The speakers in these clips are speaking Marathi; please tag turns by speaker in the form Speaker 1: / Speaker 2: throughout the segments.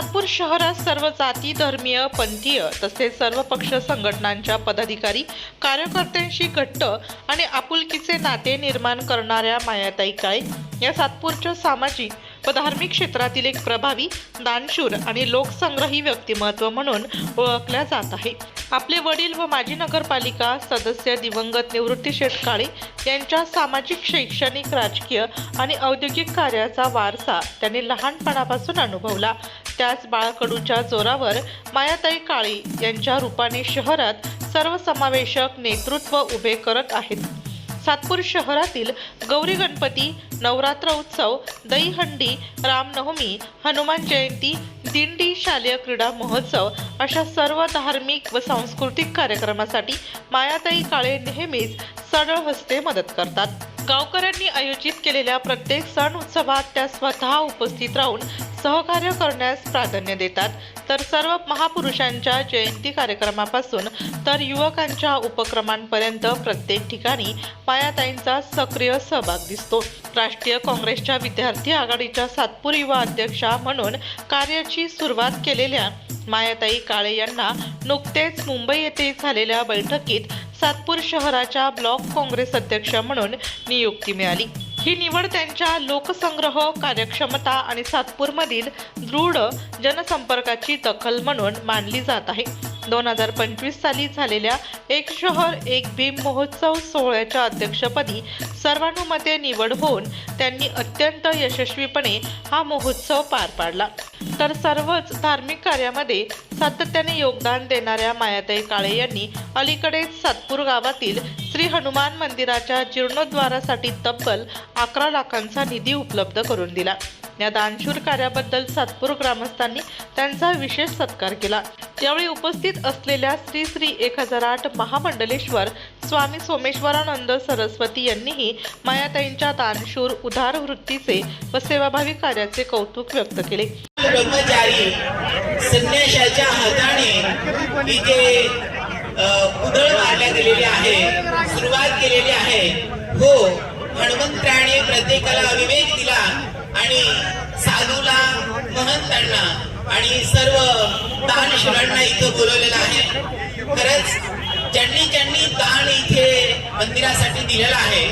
Speaker 1: सातपूर शहरात सर्व जाती धर्मीय पंथीय तसेच सर्व पक्ष संघटनांच्या पदाधिकारी कार्यकर्त्यांशी घट्ट आणि आपुलकीचे नाते निर्माण करणाऱ्या मायाताई काय? या सातपूरच्या सामाजिक व धार्मिक क्षेत्रातील एक प्रभावी दानशूर आणि लोकसंग्रही व्यक्तिमत्व म्हणून ओळखल्या जात आहे. आपले वडील व माजी नगरपालिका सदस्य दिवंगत निवृत्ती शेटकाळे यांच्या सामाजिक शैक्षणिक राजकीय आणि औद्योगिक कार्याचा वारसा त्यांनी लहानपणापासून अनुभवला. त्याच बाळकडूच्या जोरावर मायाताई काळे यांच्या रूपाने शहरात सर्वसमावेशक नेतृत्व उभे करत आहेत. सातपूर शहरातील गौरी गणपती नवरात्र उत्सव दहीहंडी रामनवमी हनुमान जयंती दिंडी शालेय क्रीडा महोत्सव अशा सर्व धार्मिक व सांस्कृतिक कार्यक्रमासाठी मायाताई काळे नेहमीच सरळ हस्ते मदत करतात. गावकऱ्यांनी आयोजित केलेल्या प्रत्येक सण उत्सवात त्या स्वतः उपस्थित राहून सहकार्य करण्यास प्राधान्य देतात. तर सर्व महापुरुषांच्या जयंती कार्यक्रमापासून तर युवकांच्या उपक्रमांपर्यंत प्रत्येक ठिकाणी मायाताईंचा सक्रिय सहभाग दिसतो. राष्ट्रीय काँग्रेसच्या विद्यार्थी आघाडीच्या सातपूर युवा अध्यक्षा म्हणून कार्याची सुरुवात केलेल्या मायाताई काळे यांना नुकतेच मुंबई येथे झालेल्या बैठकीत सातपूर शहराच्या ब्लॉक काँग्रेस अध्यक्ष म्हणून नियुक्ती मिळाली. ही निवड त्यांच्या लोकसंग्रह कार्यक्षमता आणि सातपूरमधील दृढ जनसंपर्काची दखल म्हणून मानली जात आहे. दोन हजार पंचवीस साली झालेल्या एक शहर एक भीम महोत्सव सोहळ्याच्या अध्यक्षपदी सर्वानुमते निवड होऊन त्यांनी अत्यंत यशस्वीपणे हा महोत्सव पार पाडला. तर सर्वच धार्मिक कार्यामध्ये सातत्याने योगदान देणाऱ्या मायाताई काळे यांनी अलीकडेच सातपूर गावातील श्री हनुमान मंदिराच्या जीर्णोद्वारासाठी तब्बल अकरा लाखांचा निधी उपलब्ध करून दिला. या दानशूर कार्याबद्दल सातपूर ग्रामस्थांनी त्यांचा विशेष सत्कार केला. यावेळी उपस्थित असलेल्या श्री श्री एक हजार आठ महामंडलेश्वर स्वामी सोमेश्वरानंद सरस्वती यांनीही मायाताईंच्या दानशूर उदार वृत्तीचे व सेवाभावी कार्याचे कौतुक व्यक्त केले.
Speaker 2: ब्रह्मचारी संन्याशाच्या हाताने इथे अ, उधळ मारल्या गेलेली आहे सुरुवात केलेली आहे. हो हनुमंतराने प्रत्येकाला विवेक दिला आणि साधूला महंतांना आणि सर्व दानशूरांना इथं बोलवलेलं आहे. खरंच ज्यांनी ज्यांनी दान इथे मंदिरासाठी दिलेलं आहे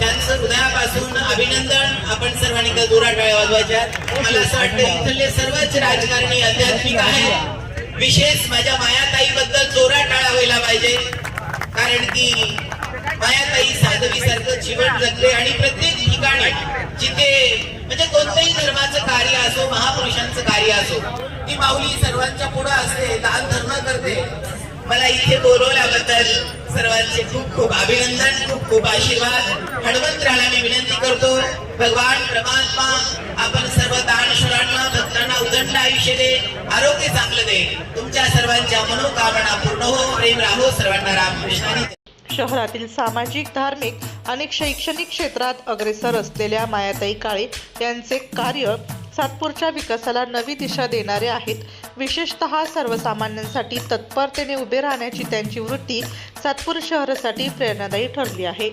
Speaker 2: त्यांचं हृदयापासून अभिनंदन आपण सर्वांनी का जोरात टाळ्या वाजवायच्या. मला असं वाटतं इथले सर्वच राजकारणी आध्यात्मिक आहे विशेष माझ्या मायाताई बद्दल जोरात टाळ्या व्हायला पाहिजे. कारण की मायाताई साधवी सारखं जीवन जगले आणि प्रत्येक ठिकाणी जिथे म्हणजे कोणत्याही धर्माचं कार्य असो महापुरुषांचं कार्य असो ती माऊली सर्वांच्या पुढे असते दान धर्म करते. मला इथे बोलवल्याबद्दल सर्वांचे खूप खूप अभिनंदन खूप खूप आशीर्वाद. हनुमंतराला मी विनंती करतो भगवान परमात्मा आपण सर्व दानशूरांना भक्तांना उदंड आयुष्य दे आरोग्य चांगलं दे. तुमच्या सर्वांच्या मनोकामना पूर्ण हो. प्रेम राहो. सर्वांना रामकृष्णाने
Speaker 1: शहरातील सामाजिक धार्मिक आणि शैक्षणिक क्षेत्रात अग्रेसर असलेल्या मायाताई काळे यांचे कार्य सातपूरच्या विकासाला नवी दिशा देणारे आहेत. विशेषतः सर्वसामान्यांसाठी तत्परतेने उभे राहण्याची त्यांची वृत्ती सातपूर शहरासाठी प्रेरणादायी ठरली आहे.